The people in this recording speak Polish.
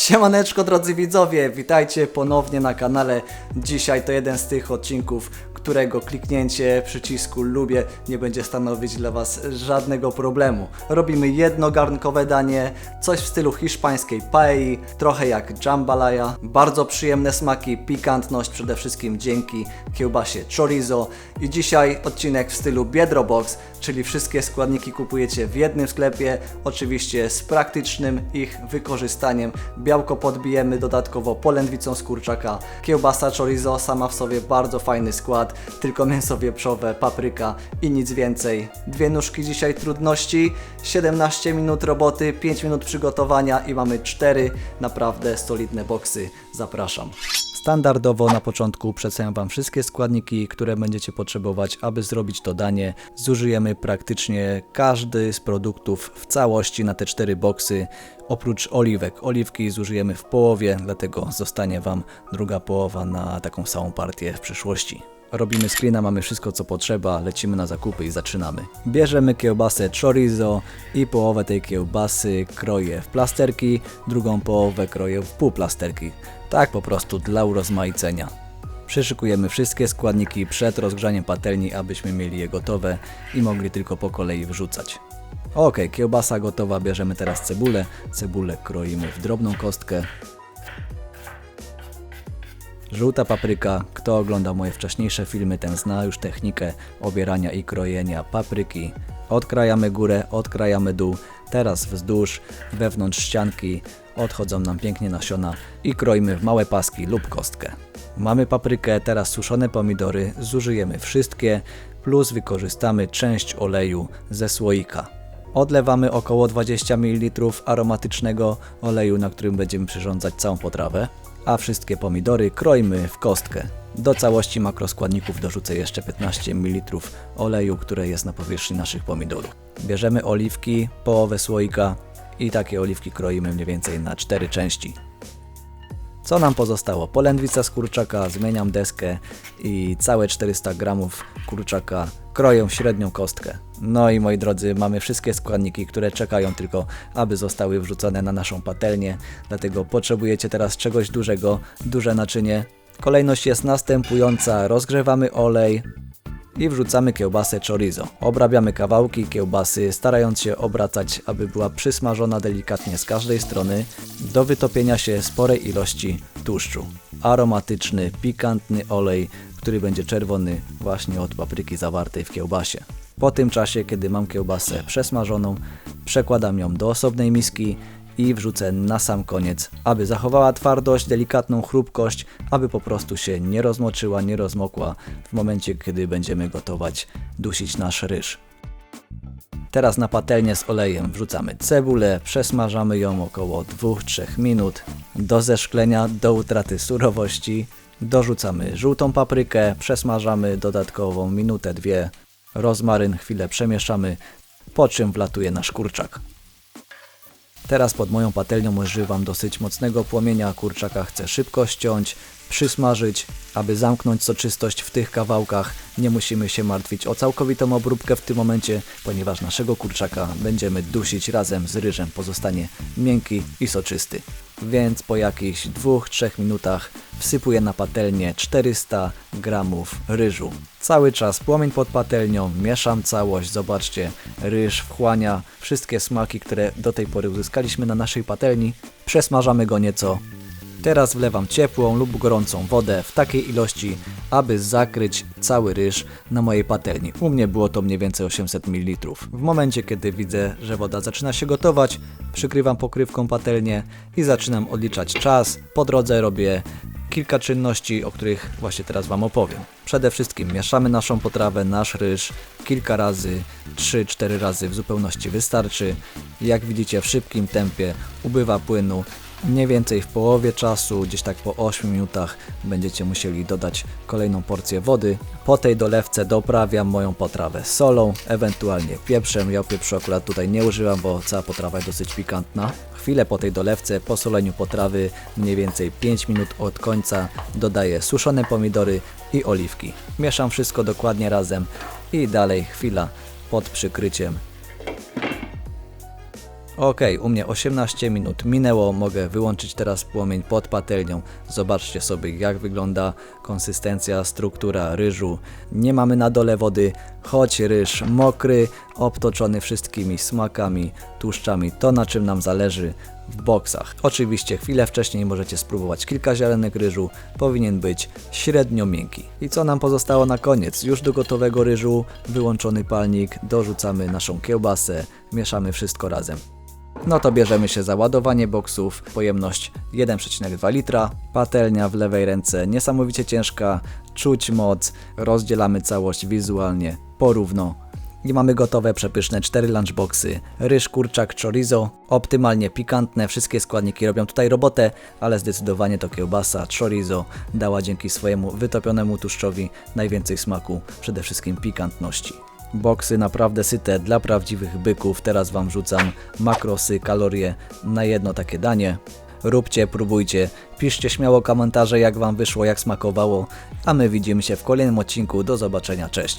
Siemaneczko drodzy widzowie, witajcie ponownie na kanale. Dzisiaj to jeden z tych odcinków, którego kliknięcie przycisku lubię nie będzie stanowić dla Was żadnego problemu. Robimy jednogarnkowe danie, coś w stylu hiszpańskiej paei, trochę jak jambalaya, bardzo przyjemne smaki, pikantność przede wszystkim dzięki kiełbasie chorizo i dzisiaj odcinek w stylu Biedrobox, czyli wszystkie składniki kupujecie w jednym sklepie, oczywiście z praktycznym ich wykorzystaniem. Białko podbijemy dodatkowo polędwicą z kurczaka. Kiełbasa chorizo sama w sobie bardzo fajny skład, tylko mięso wieprzowe, papryka i nic więcej. Dwie nóżki dzisiaj trudności, 17 minut roboty, 5 minut przygotowania i mamy cztery naprawdę solidne boksy. Zapraszam. Standardowo na początku przedstawiam Wam wszystkie składniki, które będziecie potrzebować, aby zrobić to danie. Zużyjemy praktycznie każdy z produktów w całości na te cztery boksy, oprócz oliwek. Oliwki zużyjemy w połowie, dlatego zostanie Wam druga połowa na taką samą partię w przyszłości. Robimy screena, mamy wszystko co potrzeba, lecimy na zakupy i zaczynamy. Bierzemy kiełbasę chorizo i połowę tej kiełbasy kroję w plasterki, drugą połowę kroję w półplasterki. Tak po prostu dla urozmaicenia. Przyszykujemy wszystkie składniki przed rozgrzaniem patelni, abyśmy mieli je gotowe i mogli tylko po kolei wrzucać. Ok, kiełbasa gotowa, bierzemy teraz cebulę. Cebulę kroimy w drobną kostkę. Żółta papryka. Kto oglądał moje wcześniejsze filmy, ten zna już technikę obierania i krojenia papryki. Odkrajamy górę, odkrajamy dół. Teraz wzdłuż, wewnątrz ścianki odchodzą nam pięknie nasiona i kroimy w małe paski lub kostkę. Mamy paprykę, teraz suszone pomidory, zużyjemy wszystkie, plus wykorzystamy część oleju ze słoika. Odlewamy około 20 ml aromatycznego oleju, na którym będziemy przyrządzać całą potrawę, a wszystkie pomidory kroimy w kostkę. Do całości makroskładników dorzucę jeszcze 15 ml oleju, które jest na powierzchni naszych pomidorów. Bierzemy oliwki, połowę słoika i takie oliwki kroimy mniej więcej na 4 części. Co nam pozostało? Polędwica z kurczaka, zmieniam deskę i całe 400 gramów kurczaka kroję średnią kostkę. No i moi drodzy, mamy wszystkie składniki, które czekają tylko, aby zostały wrzucone na naszą patelnię. Dlatego potrzebujecie teraz czegoś dużego, duże naczynie. Kolejność jest następująca: rozgrzewamy olej, i wrzucamy kiełbasę chorizo. Obrabiamy kawałki kiełbasy, starając się obracać, aby była przysmażona delikatnie z każdej strony, do wytopienia się sporej ilości tłuszczu. Aromatyczny, pikantny olej, który będzie czerwony właśnie od papryki zawartej w kiełbasie. Po tym czasie, kiedy mam kiełbasę przesmażoną, przekładam ją do osobnej miski i wrzucę na sam koniec, aby zachowała twardość, delikatną chrupkość, aby po prostu się nie rozmoczyła, nie rozmokła w momencie, kiedy będziemy gotować, dusić nasz ryż. Teraz na patelnię z olejem wrzucamy cebulę, przesmażamy ją około 2-3 minut do zeszklenia, do utraty surowości. Dorzucamy żółtą paprykę, przesmażamy dodatkową minutę, dwie. Rozmaryn chwilę przemieszamy, po czym wlatuje nasz kurczak. Teraz pod moją patelnią używam dosyć mocnego płomienia, kurczaka chcę szybko ściąć, przysmażyć, aby zamknąć soczystość w tych kawałkach. Nie musimy się martwić o całkowitą obróbkę w tym momencie, ponieważ naszego kurczaka będziemy dusić razem z ryżem, pozostanie miękki i soczysty. Więc po jakichś 2-3 minutach wsypuję na patelnię 400 gramów ryżu. Cały czas płomień pod patelnią, mieszam całość, zobaczcie, ryż wchłania wszystkie smaki, które do tej pory uzyskaliśmy na naszej patelni. Przesmażamy go nieco. Teraz wlewam ciepłą lub gorącą wodę w takiej ilości, aby zakryć cały ryż na mojej patelni. U mnie było to mniej więcej 800 ml. W momencie, kiedy widzę, że woda zaczyna się gotować, przykrywam pokrywką patelnię i zaczynam odliczać czas. Po drodze robię kilka czynności, o których właśnie teraz Wam opowiem. Przede wszystkim mieszamy naszą potrawę, nasz ryż kilka razy, 3-4 razy w zupełności wystarczy. Jak widzicie w szybkim tempie ubywa płynu. Mniej więcej w połowie czasu, gdzieś tak po 8 minutach będziecie musieli dodać kolejną porcję wody. Po tej dolewce doprawiam moją potrawę solą, ewentualnie pieprzem. Ja pieprzu akurat tutaj nie używam, bo cała potrawa jest dosyć pikantna. Chwilę po tej dolewce, po soleniu potrawy, mniej więcej 5 minut od końca, dodaję suszone pomidory i oliwki. Mieszam wszystko dokładnie razem i dalej chwila pod przykryciem. Okej, u mnie 18 minut minęło, mogę wyłączyć teraz płomień pod patelnią. Zobaczcie sobie jak wygląda konsystencja, struktura ryżu. Nie mamy na dole wody, choć ryż mokry, obtoczony wszystkimi smakami, tłuszczami, to na czym nam zależy w boksach. Oczywiście chwilę wcześniej możecie spróbować kilka ziarenek ryżu, powinien być średnio miękki. I co nam pozostało na koniec? Już do gotowego ryżu, wyłączony palnik, dorzucamy naszą kiełbasę, mieszamy wszystko razem. No to bierzemy się za ładowanie boksów, pojemność 1,2 litra, patelnia w lewej ręce niesamowicie ciężka, czuć moc, rozdzielamy całość wizualnie porówno. I mamy gotowe przepyszne 4 lunchboxy, ryż, kurczak, chorizo, optymalnie pikantne, wszystkie składniki robią tutaj robotę, ale zdecydowanie to kiełbasa chorizo dała dzięki swojemu wytopionemu tłuszczowi najwięcej smaku, przede wszystkim pikantności. Boksy naprawdę syte dla prawdziwych byków. Teraz Wam rzucam makrosy, kalorie na jedno takie danie. Róbcie, próbujcie, piszcie śmiało komentarze jak Wam wyszło, jak smakowało, a my widzimy się w kolejnym odcinku. Do zobaczenia, cześć!